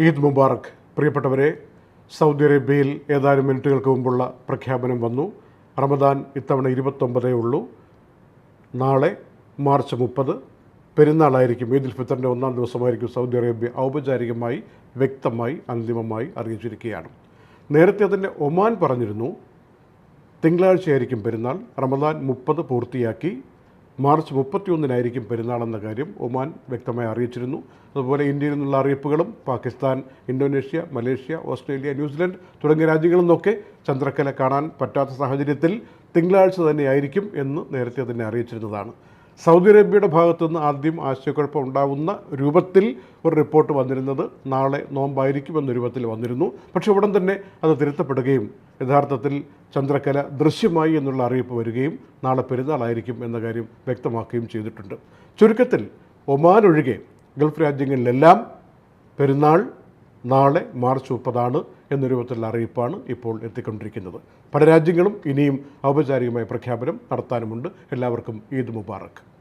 ഈദ് മുബാറക്. പ്രിയപ്പെട്ടവരെ സൗദി അറേബ്യയിൽ ഏതാനും മിനിറ്റുകൾക്ക് മുമ്പുള്ള പ്രഖ്യാപനം വന്നു. റമദാൻ ഇത്തവണ ഇരുപത്തൊമ്പതേ ഉള്ളൂ. നാളെ മാർച്ച് മുപ്പത്. പെരുന്നാളായിരിക്കും. ഈദുൽ ഫിത്തറിന്റെ ഒന്നാം ദിവസമായിരിക്കും സൗദി അറേബ്യ ഔപചാരികമായി വ്യക്തമായി അന്തിമമായി അറിയിച്ചിരിക്കുകയാണ്. നേരത്തെ തന്നെ ഒമാൻ പറഞ്ഞിരുന്നു തിങ്കളാഴ്ചയായിരിക്കും പെരുന്നാൾ. റമദാൻ മുപ്പത് പൂർത്തിയാക്കി മാർച്ച് മുപ്പത്തിയൊന്നിനായിരിക്കും പെരുന്നാളെന്ന കാര്യം ഒമാൻ വ്യക്തമായി അറിയിച്ചിരുന്നു. അതുപോലെ ഇന്ത്യയിൽ നിന്നുള്ള അറിയിപ്പുകളും Pakistan Indonesia Malaysia Australia New Zealand തുടങ്ങിയ രാജ്യങ്ങളിൽ നിന്നൊക്കെ ചന്ദ്രക്കല കാണാൻ പറ്റാത്ത സാഹചര്യത്തിൽ തിങ്കളാഴ്ച തന്നെയായിരിക്കും എന്ന് നേരത്തെ തന്നെ അറിയിച്ചിരുന്നതാണ്. സൗദി അറേബ്യയുടെ ഭാഗത്തുനിന്ന് ആദ്യം ആശയക്കുഴപ്പം ഉണ്ടാവുന്ന രൂപത്തിൽ ഒരു റിപ്പോർട്ട് വന്നിരുന്നത് നാളെ നോമ്പായിരിക്കും എന്ന രൂപത്തിൽ വന്നിരുന്നു. പക്ഷേ ഉടൻ തന്നെ അത് തിരുത്തപ്പെടുകയും യഥാർത്ഥത്തിൽ ചന്ദ്രക്കല ദൃശ്യമായി എന്നുള്ള അറിയിപ്പ് വരികയും നാളെ പെരുന്നാളായിരിക്കും എന്ന കാര്യം വ്യക്തമാക്കുകയും ചെയ്തിട്ടുണ്ട്. ചുരുക്കത്തിൽ ഒമാൻ ഒഴികെ ഗൾഫ് രാജ്യങ്ങളിലെല്ലാം പെരുന്നാൾ നാളെ മാർച്ച് മുപ്പതാണ് എന്ന രൂപത്തിലുള്ള അറിയിപ്പാണ് ഇപ്പോൾ എത്തിക്കൊണ്ടിരിക്കുന്നത്. പല രാജ്യങ്ങളും ഇനിയും ഔപചാരികമായ പ്രഖ്യാപനം നടത്താനുമുണ്ട്. എല്ലാവർക്കും ഈദ് മുബാറക്ക്